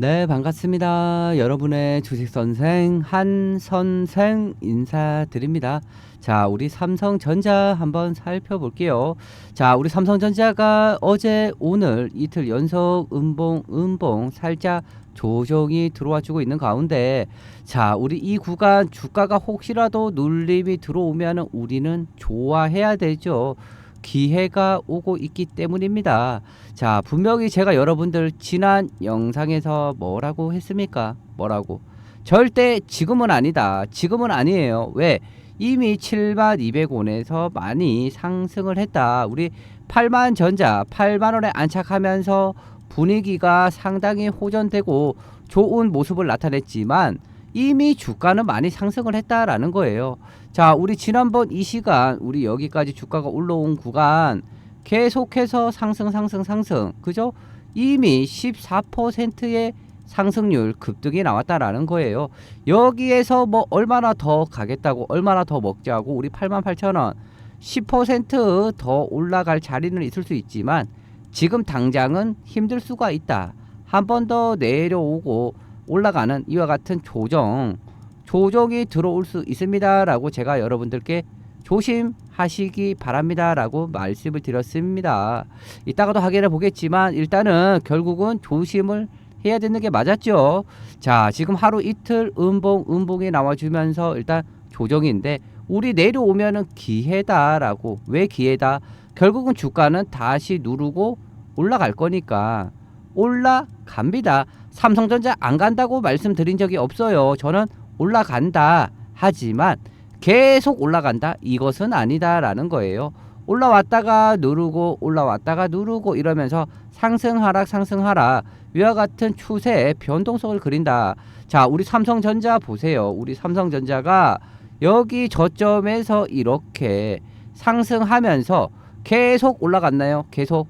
네, 반갑습니다. 여러분의 주식 선생 한 선생 인사드립니다. 자, 우리 삼성전자 한번 살펴볼게요. 자, 우리 삼성전자가 어제 오늘 이틀 연속 음봉 음봉 살짝 조정이 들어와 주고 있는 가운데 자, 우리 이 구간 주가가 혹시라도 눌림이 들어오면 우리는 좋아해야 되죠. 기회가 오고 있기 때문입니다. 자, 분명히 제가 여러분들 지난 영상에서 뭐라고 했습니까? 뭐라고? 절대 지금은 아니다. 지금은 아니에요. 왜? 이미 7만 200원에서 많이 상승을 했다. 우리 8만 전자 8만 원에 안착하면서 분위기가 상당히 호전되고 좋은 모습을 나타냈지만 이미 주가는 많이 상승을 했다라는 거예요. 자, 우리 지난번 이 시간 우리 여기까지 주가가 올라온 구간 계속해서 상승 상승 상승. 그죠? 이미 14%의 상승률 급등이 나왔다라는 거예요. 여기에서 뭐 얼마나 더 가겠다고 얼마나 더 먹자고 우리 88,000원 10%더 올라갈 자리는 있을 수 있지만 지금 당장은 힘들 수가 있다. 한 번 더 내려오고 올라가는 이와 같은 조정 조정이 들어올 수 있습니다라고 제가 여러분들께 조심 하시기 바랍니다라고 말씀을 드렸습니다. 이따가도 확인해 보겠지만 일단은 결국은 조심을 해야 되는 게 맞았죠. 자, 지금 하루 이틀 음봉 음봉이 나와주면서 일단 조정인데 우리 내려오면은 기회다라고 왜 기회다? 결국은 주가는 다시 누르고 올라갈 거니까 올라갑니다. 삼성전자 안 간다고 말씀드린 적이 없어요. 저는 올라간다 하지만 계속 올라간다 이것은 아니다라는 거예요. 올라왔다가 누르고 올라왔다가 누르고 이러면서 상승 하락 상승 하락 위와 같은 추세의 변동성을 그린다. 자, 우리 삼성전자 보세요. 우리 삼성전자가 여기 저점에서 이렇게 상승하면서 계속 올라갔나요? 계속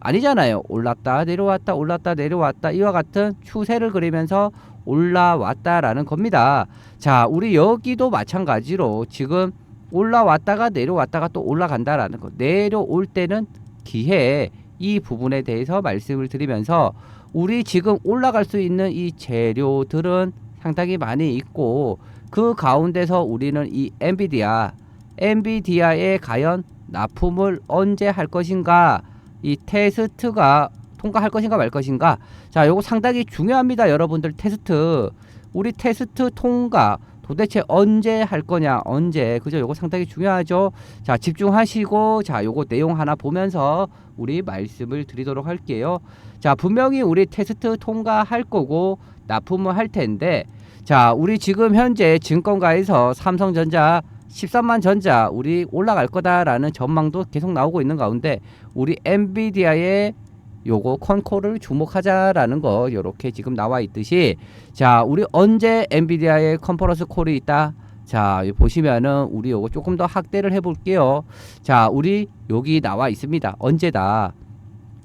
아니잖아요. 올랐다 내려왔다 올랐다 내려왔다 이와 같은 추세를 그리면서 올라왔다라는 겁니다. 자, 우리 여기도 마찬가지로 지금 올라왔다가 내려왔다가 또 올라간다라는 거. 내려올 때는 기회 이 부분에 대해서 말씀을 드리면서 우리 지금 올라갈 수 있는 이 재료들은 상당히 많이 있고 그 가운데서 우리는 이 엔비디아 엔비디아에 과연 납품을 언제 할 것인가 이 테스트가 통과할 것인가 말 것인가. 자 요거 상당히 중요합니다 여러분들. 테스트. 우리 테스트 통과 도대체 언제 할 거냐 언제. 그죠? 요거 상당히 중요하죠. 자 집중하시고 자 요거 내용 하나 보면서 우리 말씀을 드리도록 할게요. 자 분명히 우리 테스트 통과할 거고 납품을 할 텐데 자 우리 지금 현재 증권가에서 삼성전자 13만 전자 우리 올라갈 거다라는 전망도 계속 나오고 있는 가운데 우리 엔비디아의 요거 컨코를 주목하자라는 거 요렇게 지금 나와 있듯이 자 우리 언제 엔비디아의 컨퍼런스 콜이 있다? 자 보시면은 우리 요거 조금 더 확대를 해 볼게요. 자 우리 여기 나와 있습니다. 언제다?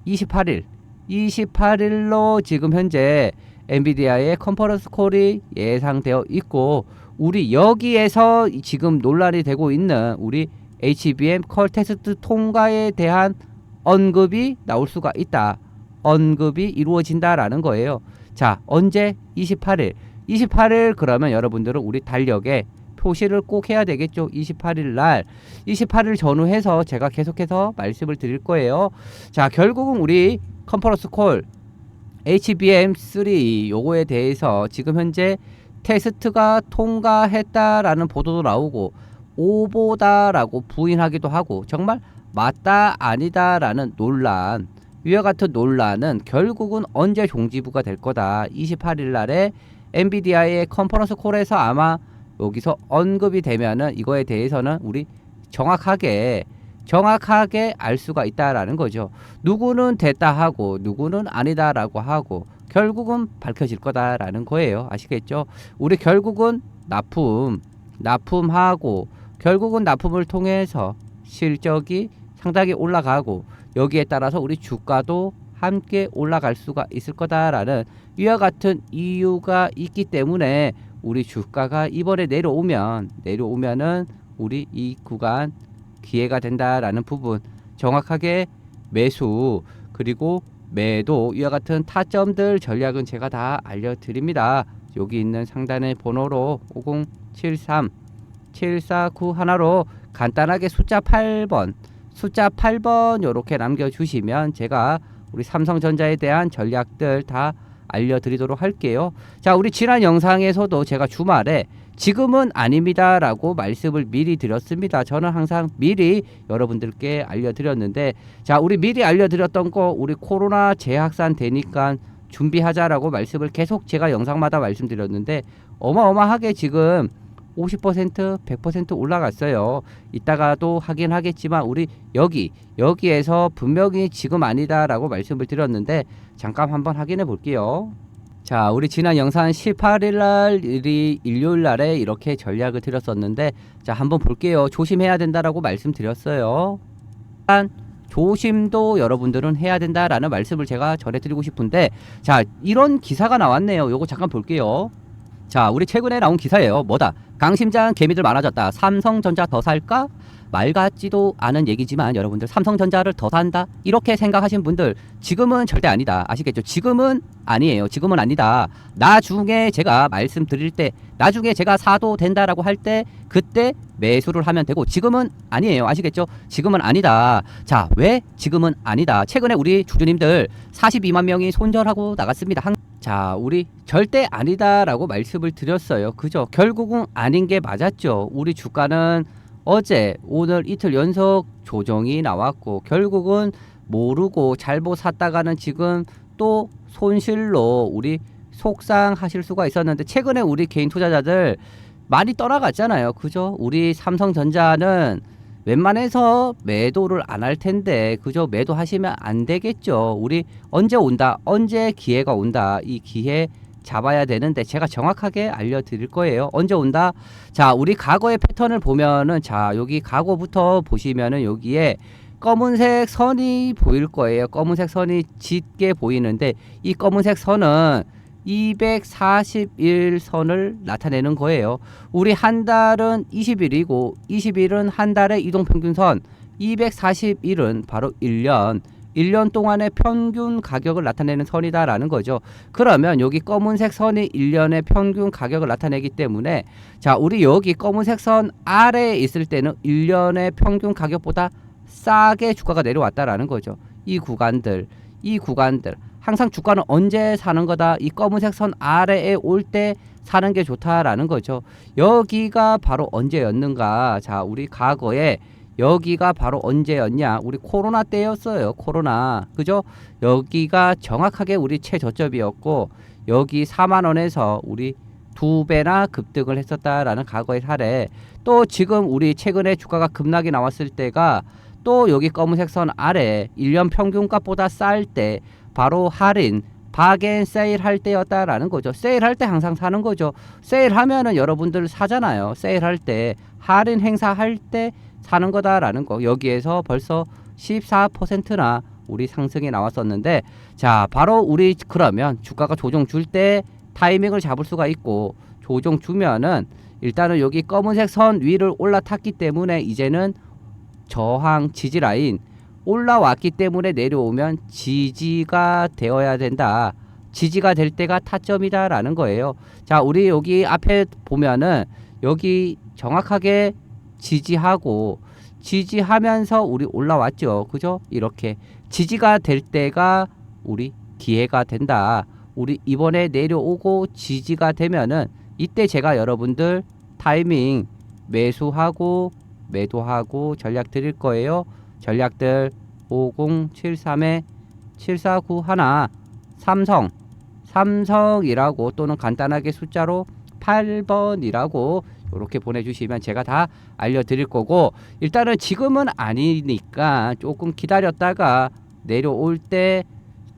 28일. 28일로 지금 현재 엔비디아의 컨퍼런스 콜이 예상되어 있고 우리 여기에서 지금 논란이 되고 있는 우리 HBM 컬 테스트 통과에 대한 언급이 나올 수가 있다. 언급이 이루어진다라는 거예요. 자, 언제? 28일. 28일 그러면 여러분들은 우리 달력에 표시를 꼭 해야 되겠죠. 28일 날. 28일 전후해서 제가 계속해서 말씀을 드릴 거예요. 자, 결국은 우리 컨퍼런스 콜 HBM3 요거에 대해서 지금 현재 테스트가 통과했다라는 보도도 나오고 오보다라고 부인하기도 하고 정말 맞다 아니다라는 논란 위와 같은 논란은 결국은 언제 종지부가 될 거다 28일 날에 엔비디아의 컨퍼런스 콜에서 아마 여기서 언급이 되면은 이거에 대해서는 우리 정확하게 정확하게 알 수가 있다라는 거죠. 누구는 됐다 하고 누구는 아니다라고 하고 결국은 밝혀질 거다라는 거예요. 아시겠죠? 우리 결국은 납품, 납품하고 결국은 납품을 통해서 실적이 상당히 올라가고 여기에 따라서 우리 주가도 함께 올라갈 수가 있을 거다라는 이와 같은 이유가 있기 때문에 우리 주가가 이번에 내려오면 내려오면은 우리 이 구간 기회가 된다라는 부분 정확하게 매수 그리고 매도 이와 같은 타점들 전략은 제가 다 알려드립니다. 여기 있는 상단의 번호로 5073 749 하나로 간단하게 숫자 8번 숫자 8번 이렇게 남겨주시면 제가 우리 삼성전자에 대한 전략들 다 알려드리도록 할게요. 자, 우리 지난 영상에서도 제가 주말에 지금은 아닙니다 라고 말씀을 미리 드렸습니다. 저는 항상 미리 여러분들께 알려드렸는데, 자, 우리 미리 알려드렸던 거 우리 코로나 재확산 되니까 준비하자라고 말씀을 계속 제가 영상마다 말씀드렸는데 어마어마하게 지금 50% 100% 올라갔어요. 이따가도 하긴 하겠지만 우리 여기 여기에서 분명히 지금 아니다라고 말씀을 드렸는데 잠깐 한번 확인해 볼게요. 자, 우리 지난 영상 18일 날 일이 일요일 날에 이렇게 전략을 드렸었는데 자, 한번 볼게요. 조심해야 된다라고 말씀드렸어요. 일단 조심도 여러분들은 해야 된다라는 말씀을 제가 전해 드리고 싶은데 자, 이런 기사가 나왔네요. 요거 잠깐 볼게요. 자, 우리 최근에 나온 기사예요. 뭐다? 강심장 개미들 많아졌다. 삼성전자 더 살까? 말 같지도 않은 얘기지만 여러분들 삼성전자를 더 산다? 이렇게 생각하신 분들 지금은 절대 아니다. 아시겠죠? 지금은 아니에요. 지금은 아니다. 나중에 제가 말씀드릴 때 나중에 제가 사도 된다라고 할 때 그때 매수를 하면 되고 지금은 아니에요. 아시겠죠? 지금은 아니다. 자 왜 지금은 아니다? 최근에 우리 주주님들 42만 명이 손절하고 나갔습니다. 한- 자 우리 절대 아니다라고 말씀을 드렸어요 그죠 결국은 아닌 게 맞았죠 우리 주가는 어제 오늘 이틀 연속 조정이 나왔고 결국은 모르고 잘못 샀다가는 지금 또 손실로 우리 속상하실 수가 있었는데 최근에 우리 개인 투자자들 많이 떠나갔잖아요. 그죠? 우리 삼성전자는 웬만해서 매도를 안 할 텐데 그죠? 매도하시면 안 되겠죠. 우리 언제 온다? 언제 기회가 온다? 이 기회 잡아야 되는데 제가 정확하게 알려드릴 거예요. 언제 온다? 자, 우리 과거의 패턴을 보면은 자, 여기 과거부터 보시면은 여기에 검은색 선이 보일 거예요. 검은색 선이 짙게 보이는데 이 검은색 선은 241선을 나타내는 거예요. 우리 한 달은 20일이고 20일은 한 달의 이동 평균선 241은 바로 1년 1년 동안의 평균 가격을 나타내는 선이다라는 거죠. 그러면 여기 검은색 선이 1년의 평균 가격을 나타내기 때문에 자, 우리 여기 검은색 선 아래에 있을 때는 1년의 평균 가격보다 싸게 주가가 내려왔다라는 거죠. 이 구간들, 이 구간들. 항상 주가는 언제 사는 거다. 이 검은색 선 아래에 올 때 사는 게 좋다라는 거죠. 여기가 바로 언제였는가? 자, 우리 과거에 여기가 바로 언제였냐? 우리 코로나 때였어요. 코로나. 그죠? 여기가 정확하게 우리 최저점이었고 여기 4만 원에서 우리 두 배나 급등을 했었다라는 과거의 사례. 또 지금 우리 최근에 주가가 급락이 나왔을 때가 또 여기 검은색 선 아래 1년 평균값보다 쌀 때 바로 할인 바겐 세일 할 때였다라는 거죠. 세일할 때 항상 사는 거죠. 세일하면은 여러분들 사잖아요. 세일할 때 할인 행사할 때 사는 거다라는 거. 여기에서 벌써 14%나 우리 상승이 나왔었는데 자, 바로 우리 그러면 주가가 조정 줄 때 타이밍을 잡을 수가 있고 조정 주면은 일단은 여기 검은색 선 위를 올라탔기 때문에 이제는 저항 지지 라인 올라왔기 때문에 내려오면 지지가 되어야 된다. 지지가 될 때가 타점이다라는 거예요. 자, 우리 여기 앞에 보면은 여기 정확하게 지지하고 지지하면서 우리 올라왔죠. 그죠? 이렇게 지지가 될 때가 우리 기회가 된다. 우리 이번에 내려오고 지지가 되면은 이때 제가 여러분들 타이밍 매수하고 매도하고 전략 드릴 거예요. 전략들 5073에 7491 삼성 삼성이라고 또는 간단하게 숫자로 8번이라고 이렇게 보내주시면 제가 다 알려드릴 거고 일단은 지금은 아니니까 조금 기다렸다가 내려올 때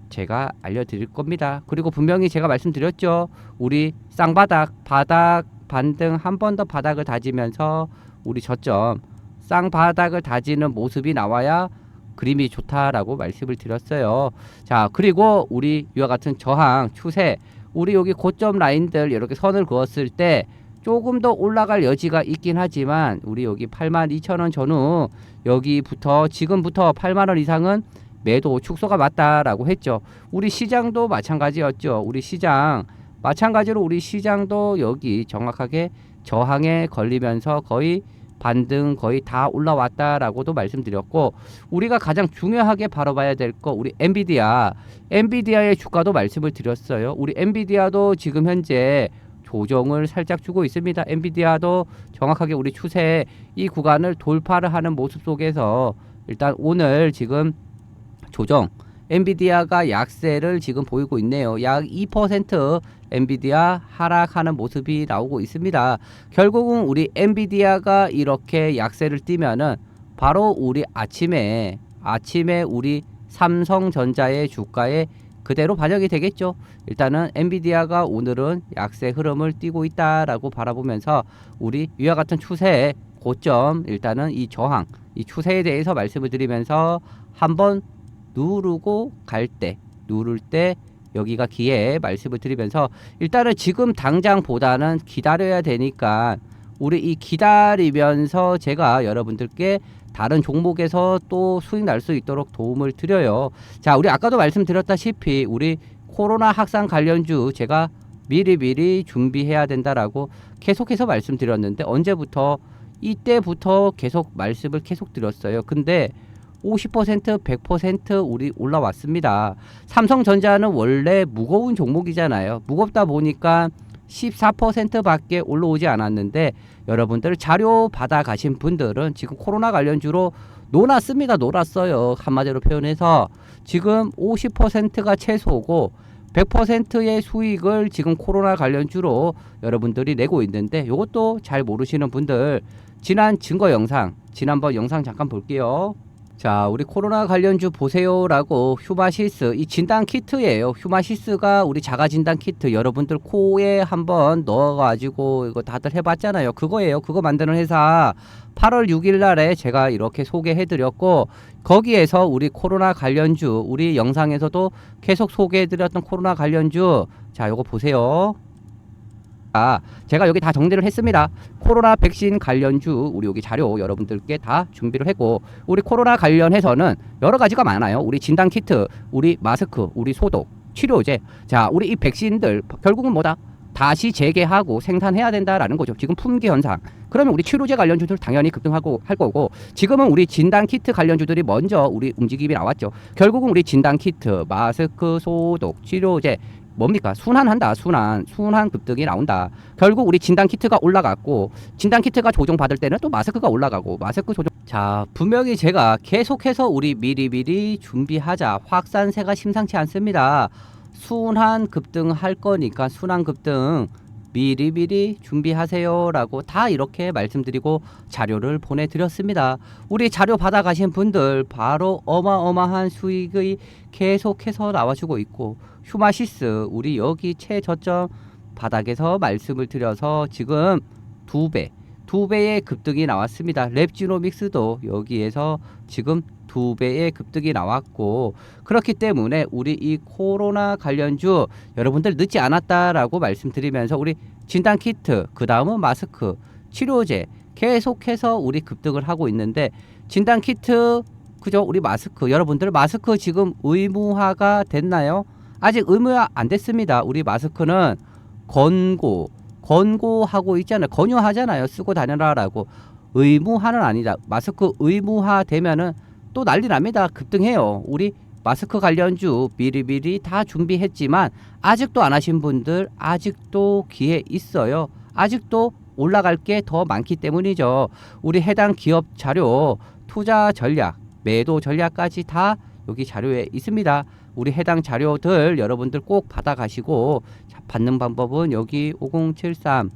제가 알려드릴 겁니다. 그리고 분명히 제가 말씀드렸죠. 우리 쌍바닥 바닥 반등 한 번 더 바닥을 다지면서 우리 저점 쌍바닥을 다지는 모습이 나와야 그림이 좋다라고 말씀을 드렸어요. 자, 그리고 우리 이와 같은 저항 추세 우리 여기 고점 라인들 이렇게 선을 그었을 때 조금 더 올라갈 여지가 있긴 하지만 우리 여기 82,000원 전후 여기부터 지금부터 8만 원 이상은 매도 축소가 맞다라고 했죠. 우리 시장도 마찬가지였죠. 우리 시장 마찬가지로 우리 시장도 여기 정확하게 저항에 걸리면서 거의 반등 거의 다 올라왔다라고도 말씀드렸고 우리가 가장 중요하게 바라봐야 될 거 우리 엔비디아 엔비디아의 주가도 말씀을 드렸어요. 우리 엔비디아도 지금 현재 조정을 살짝 주고 있습니다. 엔비디아도 정확하게 우리 추세 이 구간을 돌파를 하는 모습 속에서 일단 오늘 지금 조정 엔비디아가 약세를 지금 보이고 있네요. 약 2% 엔비디아 하락하는 모습이 나오고 있습니다. 결국은 우리 엔비디아가 이렇게 약세를 띠면은 바로 우리 아침에 아침에 우리 삼성전자의 주가에 그대로 반영이 되겠죠. 일단은 엔비디아가 오늘은 약세 흐름을 띠고 있다라고 바라보면서 우리 위와 같은 추세의 고점 일단은 이 저항 이 추세에 대해서 말씀을 드리면서 한번 누르고 갈 때 누를 때 여기가 기회에 말씀을 드리면서 일단은 지금 당장보다는 기다려야 되니까 우리 이 기다리면서 제가 여러분들께 다른 종목에서 또 수익 날 수 있도록 도움을 드려요. 자, 우리 아까도 말씀드렸다시피 우리 코로나 확산 관련주 제가 미리미리 준비해야 된다라고 계속해서 말씀드렸는데 언제부터 이때부터 계속 말씀을 계속 드렸어요. 근데 50% 100% 우리 올라왔습니다. 삼성전자는 원래 무거운 종목이잖아요. 무겁다 보니까 14%밖에 올라오지 않았는데 여러분들 자료 받아 가신 분들은 지금 코로나 관련주로 놀았습니다. 놀았어요. 한마디로 표현해서 지금 50%가 최소고 100%의 수익을 지금 코로나 관련주로 여러분들이 내고 있는데 이것도 잘 모르시는 분들 지난 증거 영상 지난번 영상 잠깐 볼게요. 자, 우리 코로나 관련주 보세요라고 휴마시스 이 진단 키트예요. 휴마시스가 우리 자가 진단 키트 여러분들 코에 한번 넣어가지고 이거 다들 해봤잖아요. 그거예요. 그거 만드는 회사 8월 6일 날에 제가 이렇게 소개해드렸고 거기에서 우리 코로나 관련주 우리 영상에서도 계속 소개해드렸던 코로나 관련주 자, 요거 보세요. 아, 제가 여기 다 정리를 했습니다. 코로나 백신 관련주 우리 여기 자료 여러분들께 다 준비를 했고 우리 코로나 관련해서는 여러 가지가 많아요. 우리 진단 키트, 우리 마스크, 우리 소독, 치료제. 자, 우리 이 백신들 결국은 뭐다? 다시 재개하고 생산해야 된다라는 거죠. 지금 품귀 현상. 그러면 우리 치료제 관련주들 당연히 급등하고 할 거고 지금은 우리 진단 키트 관련주들이 먼저 우리 움직임이 나왔죠. 결국은 우리 진단 키트, 마스크, 소독, 치료제 뭡니까? 순환한다. 순환. 순환 급등이 나온다. 결국 우리 진단 키트가 올라갔고 진단 키트가 조정 받을 때는 또 마스크가 올라가고 마스크 조정 자, 분명히 제가 계속해서 우리 미리미리 준비하자. 확산세가 심상치 않습니다. 순환 급등 할 거니까 순환 급등 미리미리 준비하세요 라고 다 이렇게 말씀드리고 자료를 보내드렸습니다. 우리 자료 받아가신 분들 바로 어마어마한 수익이 계속해서 나와주고 있고 휴마시스 우리 여기 최저점 바닥에서 말씀을 드려서 지금 두 배, 두 배의 급등이 나왔습니다. 랩지노믹스도 여기에서 지금 두 배의 급등이 나왔고 그렇기 때문에 우리 이 코로나 관련주 여러분들 늦지 않았다라고 말씀드리면서 우리 진단 키트 그 다음은 마스크 치료제 계속해서 우리 급등을 하고 있는데 진단 키트 그죠 우리 마스크 여러분들 마스크 지금 의무화가 됐나요? 아직 의무화 안 됐습니다. 우리 마스크는 권고 권고하고 있잖아요. 권유하잖아요. 쓰고 다녀라라고 의무화는 아니다. 마스크 의무화 되면은 또 난리 납니다. 급등해요. 우리 마스크 관련주 미리미리 다 준비했지만 아직도 안 하신 분들 아직도 기회 있어요. 아직도 올라갈 게 더 많기 때문이죠. 우리 해당 기업 자료, 투자 전략, 매도 전략까지 다 여기 자료에 있습니다. 우리 해당 자료들 여러분들 꼭 받아가시고 자, 받는 방법은 여기 5073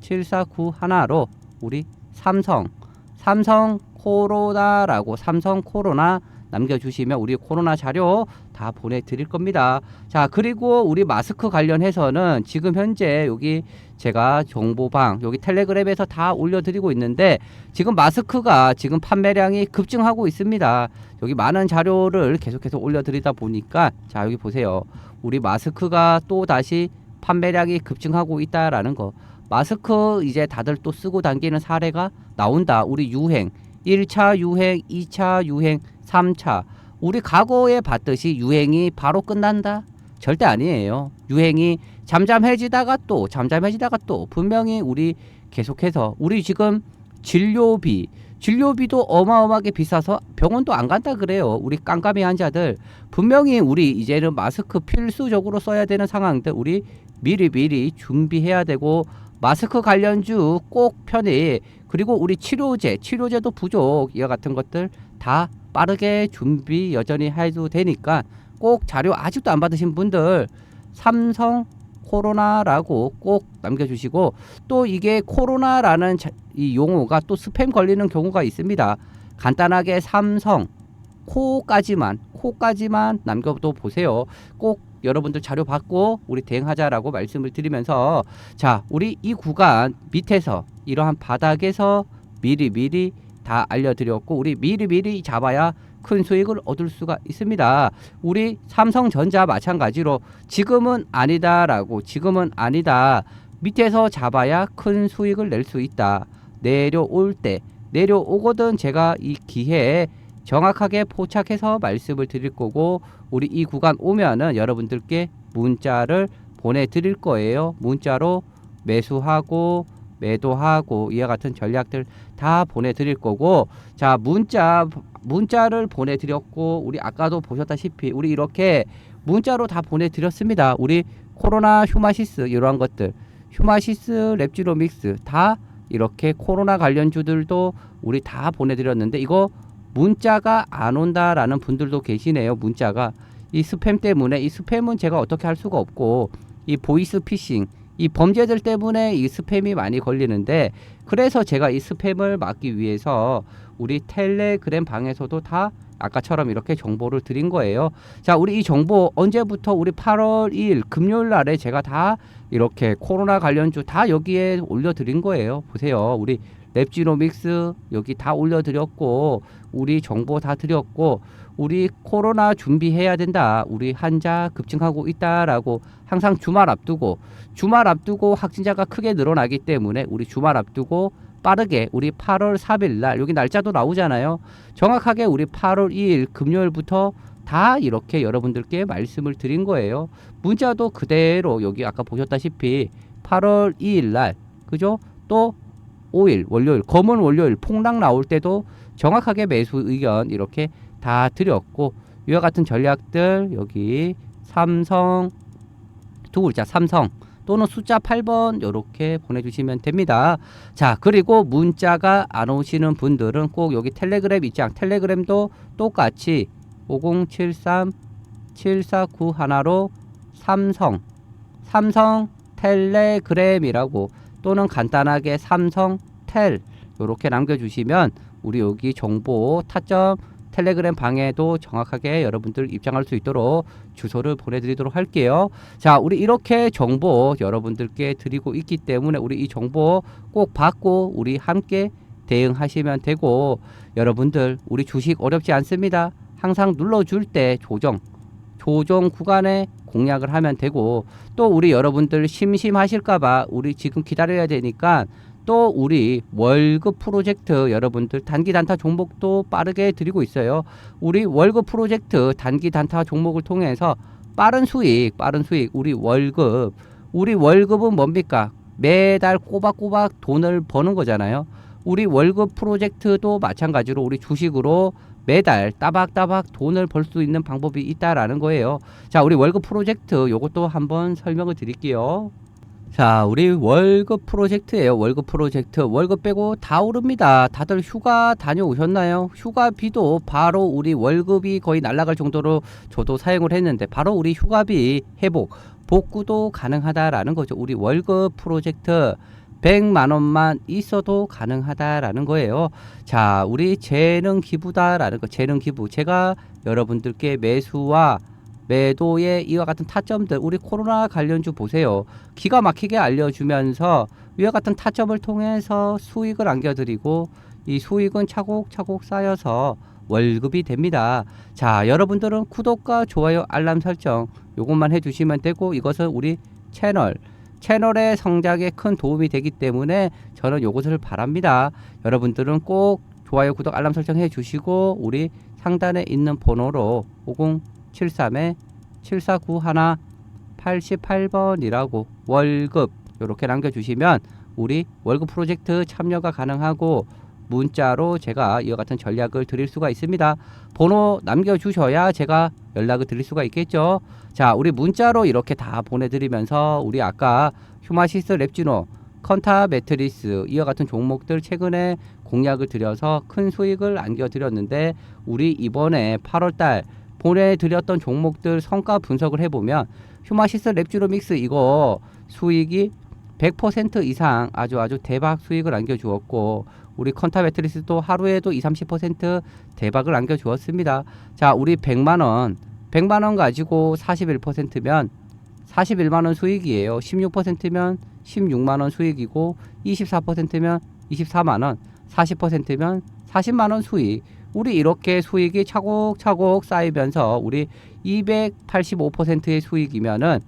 7491로 우리 삼성 삼성 코로나라고 삼성 코로나 남겨주시면 우리 코로나 자료 다 보내드릴 겁니다. 자 그리고 우리 마스크 관련해서는 지금 현재 여기 제가 정보방 여기 텔레그램에서 다 올려드리고 있는데 지금 마스크가 지금 판매량이 급증하고 있습니다. 여기 많은 자료를 계속해서 올려드리다 보니까 자 여기 보세요. 우리 마스크가 또 다시 판매량이 급증하고 있다라는 거. 마스크 이제 다들 또 쓰고 당기는 사례가 나온다. 우리 유행 1차 유행, 2차 유행, 3차. 우리 과거에 봤듯이 유행이 바로 끝난다? 절대 아니에요. 유행이 잠잠해지다가 또 잠잠해지다가 또 분명히 우리 계속해서 우리 지금 진료비 진료비도 어마어마하게 비싸서 병원도 안 간다 그래요. 우리 깜깜이 환자들 분명히 우리 이제는 마스크 필수적으로 써야 되는 상황들 우리 미리 미리 준비해야 되고 마스크 관련주 꼭 편히 그리고 우리 치료제 치료제도 부족 이와 같은 것들 다 빠르게 준비 여전히 해도 되니까 꼭 자료 아직도 안 받으신 분들 삼성 코로나라고 꼭 남겨주시고 또 이게 코로나라는 자- 이 용어가 또 스팸 걸리는 경우가 있습니다. 간단하게 삼성 코까지만 코까지만 남겨도 보세요. 꼭 여러분들 자료 받고 우리 대응하자라고 말씀을 드리면서 자 우리 이 구간 밑에서 이러한 바닥에서 미리 미리 다 알려드렸고 우리 미리 미리 잡아야 큰 수익을 얻을 수가 있습니다. 우리 삼성전자 마찬가지로 지금은 아니다라고 지금은 아니다. 밑에서 잡아야 큰 수익을 낼 수 있다. 내려올 때 내려오거든 제가 이 기회에 정확하게 포착해서 말씀을 드릴 거고 우리 이 구간 오면은 여러분들께 문자를 보내드릴 거예요. 문자로 매수하고 매도하고 이와 같은 전략들 다 보내드릴 거고 자 문자 문자를 보내드렸고 우리 아까도 보셨다시피 우리 이렇게 문자로 다 보내드렸습니다. 우리 코로나 휴마시스 이러한 것들 휴마시스 랩지로믹스 다 이렇게 코로나 관련주들도 우리 다 보내드렸는데 이거 문자가 안 온다라는 분들도 계시네요. 문자가 이 스팸 때문에 이 스팸은 제가 어떻게 할 수가 없고 이 보이스 피싱 이 범죄들 때문에 이 스팸이 많이 걸리는데 그래서 제가 이 스팸을 막기 위해서 우리 텔레그램 방에서도 다 아까처럼 이렇게 정보를 드린 거예요. 자, 우리 이 정보 언제부터 우리 8월 2일 금요일 날에 제가 다 이렇게 코로나 관련주 다 여기에 올려드린 거예요. 보세요. 우리 랩지노믹스 여기 다 올려드렸고 우리 정보 다 드렸고 우리 코로나 준비해야 된다. 우리 환자 급증하고 있다라고 항상 주말 앞두고 주말 앞두고 확진자가 크게 늘어나기 때문에 우리 주말 앞두고 빠르게 우리 8월 4일 날 여기 날짜도 나오잖아요. 정확하게 우리 8월 2일 금요일부터 다 이렇게 여러분들께 말씀을 드린 거예요. 문자도 그대로 여기 아까 보셨다시피 8월 2일 날 그죠? 또 5일 월요일 검은 월요일 폭락 나올 때도 정확하게 매수 의견 이렇게 다 드렸고 이와 같은 전략들 여기 삼성 두 글자 삼성 또는 숫자 8번 이렇게 보내주시면 됩니다. 자 그리고 문자가 안 오시는 분들은 꼭 여기 텔레그램 입장 텔레그램도 똑같이 5073 749 하나로 삼성 삼성 텔레그램이라고 또는 간단하게 삼성 텔 이렇게 남겨주시면 우리 여기 정보 타점 텔레그램 방에도 정확하게 여러분들 입장할 수 있도록 주소를 보내드리도록 할게요. 자, 우리 이렇게 정보 여러분들께 드리고 있기 때문에 우리 이 정보 꼭 받고 우리 함께 대응하시면 되고 여러분들 우리 주식 어렵지 않습니다. 항상 눌러줄 때 조정 조정 구간에 공략을 하면 되고 또 우리 여러분들 심심하실까봐 우리 지금 기다려야 되니까 또 우리 월급 프로젝트 여러분들 단기 단타 종목도 빠르게 드리고 있어요. 우리 월급 프로젝트 단기 단타 종목을 통해서 빠른 수익, 빠른 수익, 우리 월급, 우리 월급은 뭡니까? 매달 꼬박꼬박 돈을 버는 거잖아요. 우리 월급 프로젝트도 마찬가지로 우리 주식으로 매달 따박따박 돈을 벌 수 있는 방법이 있다라는 거예요. 자, 우리 월급 프로젝트 요것도 한번 설명을 드릴게요. 자, 우리 월급 프로젝트예요. 월급 프로젝트. 월급 빼고 다 오릅니다. 다들 휴가 다녀오셨나요? 휴가비도 바로 우리 월급이 거의 날아갈 정도로 저도 사용을 했는데 바로 우리 휴가비 회복, 복구도 가능하다라는 거죠. 우리 월급 프로젝트 100만 원만 있어도 가능하다라는 거예요. 자, 우리 재능 기부다라는 거. 재능 기부. 제가 여러분들께 매수와 매도의 이와 같은 타점들 우리 코로나 관련주 보세요. 기가 막히게 알려주면서 이와 같은 타점을 통해서 수익을 안겨드리고 이 수익은 차곡차곡 쌓여서 월급이 됩니다. 자, 여러분들은 구독과 좋아요, 알람 설정 요것만 해주시면 되고 이것은 우리 채널 채널의 성장에 큰 도움이 되기 때문에 저는 요것을 바랍니다. 여러분들은 꼭 좋아요, 구독, 알람 설정해 주시고 우리 상단에 있는 번호로 5073에 7491 88번이라고 월급 이렇게 남겨주시면 우리 월급 프로젝트 참여가 가능하고 문자로 제가 이와 같은 전략을 드릴 수가 있습니다. 번호 남겨주셔야 제가 연락을 드릴 수가 있겠죠. 자, 우리 문자로 이렇게 다 보내드리면서 우리 아까 휴마시스 랩지노, 컨타 매트리스 이와 같은 종목들 최근에 공약을 드려서 큰 수익을 안겨드렸는데 우리 이번에 8월달 보내드렸던 종목들 성과 분석을 해보면 휴마시스 랩지노 믹스 이거 수익이 100% 이상 아주 아주 대박 수익을 안겨주었고 우리 컨타 매트리스도 하루에도 2, 30% 대박을 안겨주었습니다. 자, 우리 100만 원, 100만 원 가지고 41%면 41만 원 수익이에요. 16%면 16만 원 수익이고 24%면 24만 원, 40%면 40만 원 수익. 우리 이렇게 수익이 차곡차곡 쌓이면서 우리 285%의 수익이면은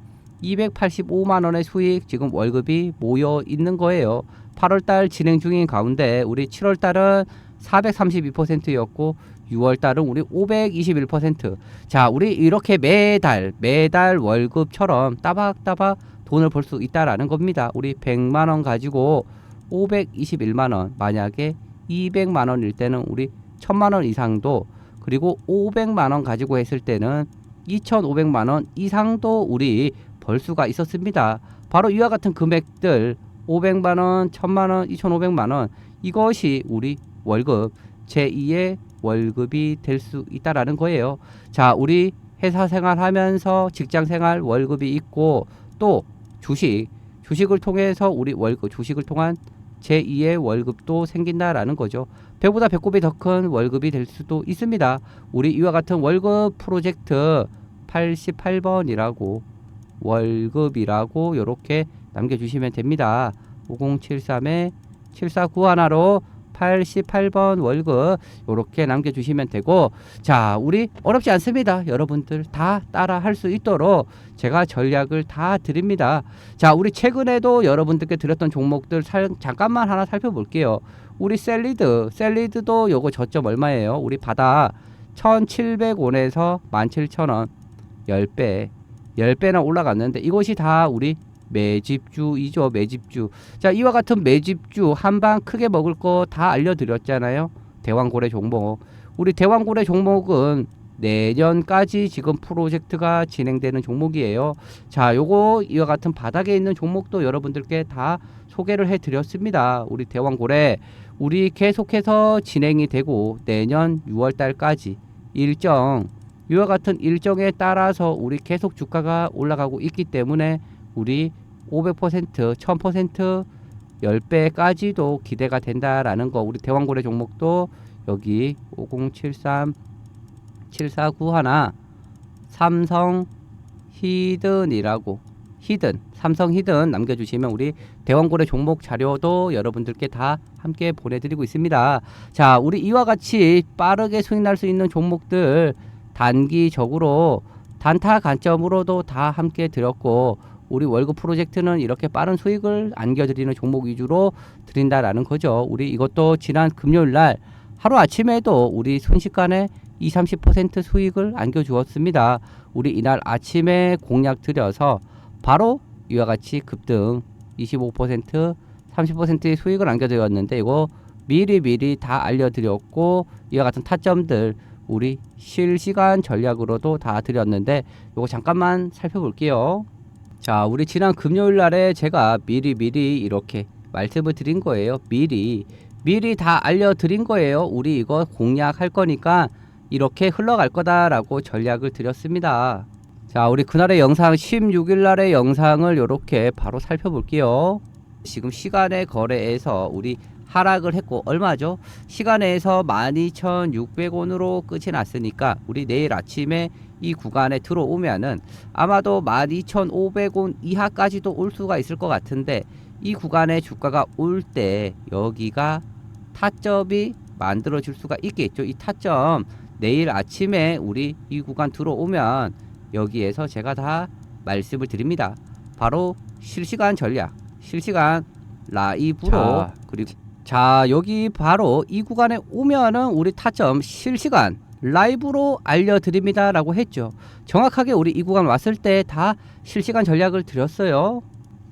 285만 원의 수익 지금 월급이 모여 있는 거예요. 8월 달 진행 중인 가운데 우리 7월 달은 432%였고 6월 달은 우리 521%. 자, 우리 이렇게 매달 매달 월급처럼 따박따박 돈을 벌 수 있다라는 겁니다. 우리 100만 원 가지고 521만 원 만약에 200만 원일 때는 우리 1000만 원 이상도 그리고 500만 원 가지고 했을 때는 2,500만 원 이상도 우리 벌 수가 있었습니다. 바로 이와 같은 금액들 500만 원, 1000만 원, 2,500만 원 이것이 우리 월급 제2의 월급이 될 수 있다라는 거예요. 자, 우리 회사 생활하면서 직장 생활 월급이 있고 또 주식 주식을 통해서 우리 월급 주식을 통한 제2의 월급도 생긴다라는 거죠. 배보다 배꼽이 더 큰 월급이 될 수도 있습니다. 우리 이와 같은 월급 프로젝트 88번이라고 월급이라고 이렇게 남겨주시면 됩니다. 5073에 7491로 88번 월급 이렇게 남겨주시면 되고 자 우리 어렵지 않습니다. 여러분들 다 따라 할 수 있도록 제가 전략을 다 드립니다. 자 우리 최근에도 여러분들께 드렸던 종목들 살, 잠깐만 하나 살펴볼게요. 우리 셀리드 셀리드도 요거 저점 얼마예요? 우리 바다 1700원에서 17,000원 10배 10배나 올라갔는데 이것이 다 우리 매집주이죠 매집주. 자 이와 같은 매집주 한방 크게 먹을 거 다 알려드렸잖아요. 대왕고래 종목. 우리 대왕고래 종목은 내년까지 지금 프로젝트가 진행되는 종목이에요. 자 요거 이와 같은 바닥에 있는 종목도 여러분들께 다 소개를 해 드렸습니다. 우리 대왕고래. 우리 계속해서 진행이 되고 내년 6월 달까지 일정 이와 같은 일정에 따라서 우리 계속 주가가 올라가고 있기 때문에 우리 500%, 1000%, 10배까지도 기대가 된다라는 거. 우리 대왕고래 종목도 여기 5073 7491 삼성 히든이라고 히든 삼성 히든 남겨주시면 우리 대왕고래 종목 자료도 여러분들께 다 함께 보내드리고 있습니다. 자, 우리 이와 같이 빠르게 수익 날 수 있는 종목들 단기적으로 단타 관점으로도 다 함께 드렸고 우리 월급 프로젝트는 이렇게 빠른 수익을 안겨드리는 종목 위주로 드린다라는 거죠. 우리 이것도 지난 금요일 날 하루 아침에도 우리 순식간에 20, 30% 수익을 안겨주었습니다. 우리 이날 아침에 공약 드려서 바로 이와 같이 급등 25% 30%의 수익을 안겨드렸는데 이거 미리 미리 다 알려드렸고 이와 같은 타점들 우리 실시간 전략으로도 다 드렸는데 이거 잠깐만 살펴볼게요. 자, 우리 지난 금요일 날에 제가 미리 미리 이렇게 말씀을 드린 거예요. 미리 미리 다 알려드린 거예요. 우리 이거 공략할 거니까 이렇게 흘러갈 거다라고 전략을 드렸습니다. 자, 우리 그날의 영상 16일 날의 영상을 이렇게 바로 살펴볼게요. 지금 시간의 거래에서 우리 하락을 했고 얼마죠? 시간에서 12,600원으로 끝이 났으니까 우리 내일 아침에 이 구간에 들어오면은 아마도 12,500원 이하까지도 올 수가 있을 것 같은데 이 구간에 주가가 올 때 여기가 타점이 만들어질 수가 있겠죠. 이 타점 내일 아침에 우리 이 구간 들어오면 여기에서 제가 다 말씀을 드립니다. 바로 실시간 전략, 실시간 라이브로 자, 그리고 자 여기 바로 이 구간에 오면은 우리 타점 실시간 라이브로 알려드립니다 라고 했죠. 정확하게 우리 이 구간 왔을 때 다 실시간 전략을 드렸어요.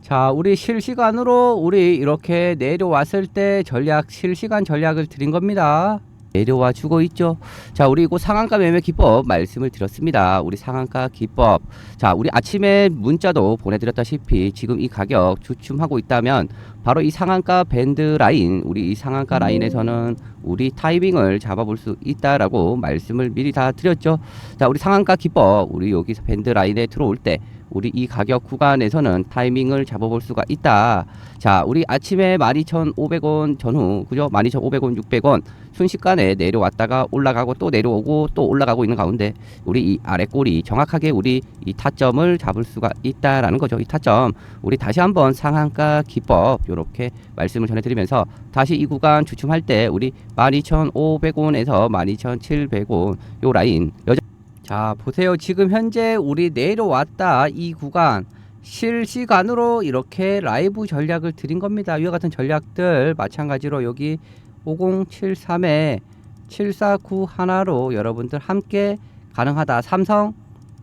자 우리 실시간으로 우리 이렇게 내려왔을 때 전략 실시간 전략을 드린 겁니다 내려와 주고 있죠. 자 우리 이곳 상한가 매매 기법 말씀을 드렸습니다. 우리 상한가 기법. 자 우리 아침에 문자도 보내드렸다시피 지금 이 가격 주춤하고 있다면 바로 이 상한가 밴드 라인 우리 이 상한가 라인에서는 우리 타이밍을 잡아볼 수 있다라고 말씀을 미리 다 드렸죠. 자 우리 상한가 기법 우리 여기서 밴드 라인에 들어올 때 우리 이 가격 구간에서는 타이밍을 잡아볼 수가 있다. 자 우리 아침에 12,500원 전후 그죠? 12,500원 600원 순식간에 내려왔다가 올라가고 또 내려오고 또 올라가고 있는 가운데 우리 이 아래 꼬리 정확하게 우리 이 타점을 잡을 수가 있다라는 거죠. 이 타점. 우리 다시 한번 상한가 기법 요렇게 말씀을 전해드리면서 다시 이 구간 주춤할 때 우리 12,500원에서 12,700원 요 라인 여전 자 보세요. 지금 현재 우리 내려왔다. 이 구간 실시간으로 이렇게 라이브 전략을 드린 겁니다. 이와 같은 전략들 마찬가지로 여기 5073에 749 하나로 여러분들 함께 가능하다. 삼성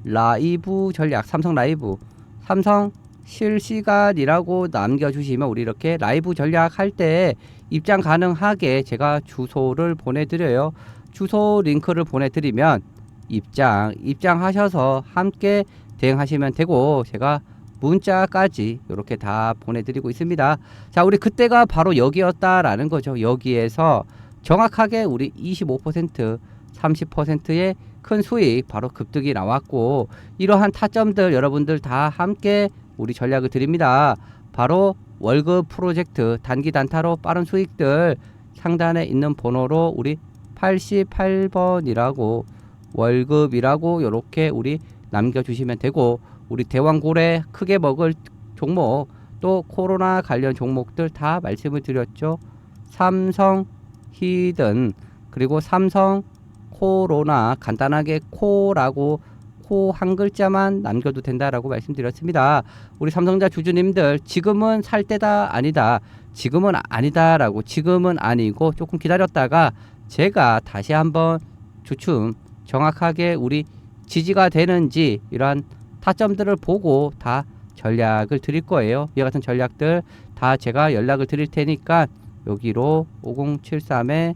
라이브 전략 삼성 라이브. 삼성 실시간이라고 남겨주시면 우리 이렇게 라이브 전략 할 때 입장 가능하게 제가 주소를 보내드려요. 주소 링크를 보내드리면 입장 입장하셔서 함께 대응하시면 되고 제가 문자까지 이렇게 다 보내드리고 있습니다. 자, 우리 그때가 바로 여기였다라는 거죠. 여기에서 정확하게 우리 25% 30%의 큰 수익 바로 급등이 나왔고 이러한 타점들 여러분들 다 함께 우리 전략을 드립니다. 바로 월급 프로젝트 단기 단타로 빠른 수익들 상단에 있는 번호로 우리 88번이라고 월급이라고 이렇게 우리 남겨주시면 되고 우리 대왕고래 크게 먹을 종목 또 코로나 관련 종목들 다 말씀을 드렸죠. 삼성 히든 그리고 삼성 코로나 간단하게 코라고 코 한 글자만 남겨도 된다라고 말씀드렸습니다. 우리 삼성자 주주님들 지금은 살 때다 아니다. 지금은 아니다라고 지금은 아니고 조금 기다렸다가 제가 다시 한번 주춤 정확하게 우리 지지가 되는지 이러한 타점들을 보고 다 전략을 드릴 거예요. 이와 같은 전략들 다 제가 연락을 드릴 테니까 여기로 5073에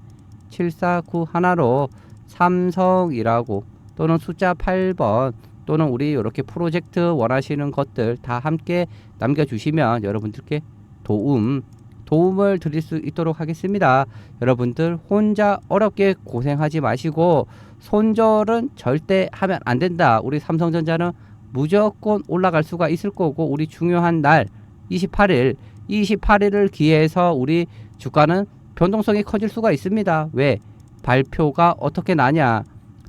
749 하나로 삼성이라고 또는 숫자 8번 또는 우리 이렇게 프로젝트 원하시는 것들 다 함께 남겨주시면 여러분들께 도움 도움을 드릴 수 있도록 하겠습니다. 여러분들 혼자 어렵게 고생하지 마시고 손절은 절대 하면 안 된다. 우리 삼성전자는 무조건 올라갈 수가 있을 거고 우리 중요한 날 28일 28일을 기해서 우리 주가는 변동성이 커질 수가 있습니다. 왜? 발표가 어떻게 나냐?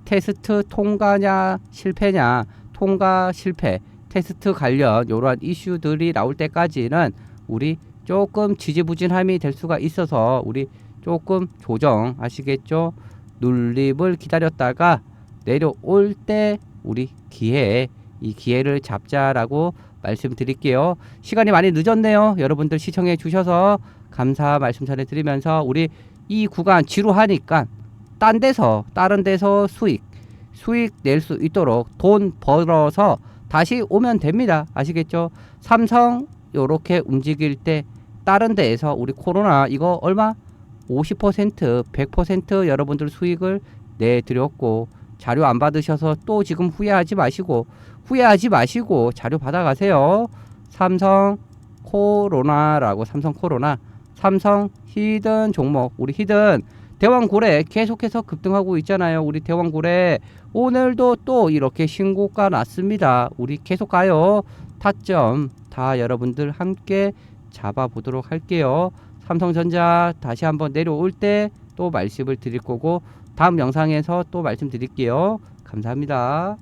테스트 통과냐 실패냐? 통과 실패 테스트 관련 이러한 이슈들이 나올 때까지는 우리 조금 지지부진함이 될 수가 있어서 우리 조금 조정하시겠죠? 눌림을 기다렸다가 내려올 때 우리 기회 이 기회를 잡자라고 말씀드릴게요. 시간이 많이 늦었네요. 여러분들 시청해 주셔서 감사 말씀 전해드리면서 우리 이 구간 지루하니까 딴 데서 다른 데서 수익 수익 낼 수 있도록 돈 벌어서 다시 오면 됩니다. 아시겠죠? 삼성 요렇게 움직일 때 다른 데에서 우리 코로나 이거 얼마 50% 100% 여러분들 수익을 내드렸고 자료 안 받으셔서 또 지금 후회하지 마시고 후회하지 마시고 자료 받아가세요. 삼성 코로나라고 삼성 코로나 삼성 히든 종목 우리 히든 대왕고래 계속해서 급등하고 있잖아요. 우리 대왕고래 오늘도 또 이렇게 신고가 났습니다. 우리 계속 가요. 타점 다 여러분들 함께 잡아보도록 할게요. 삼성전자 다시 한번 내려올 때 또 말씀을 드릴 거고 다음 영상에서 또 말씀드릴게요. 감사합니다.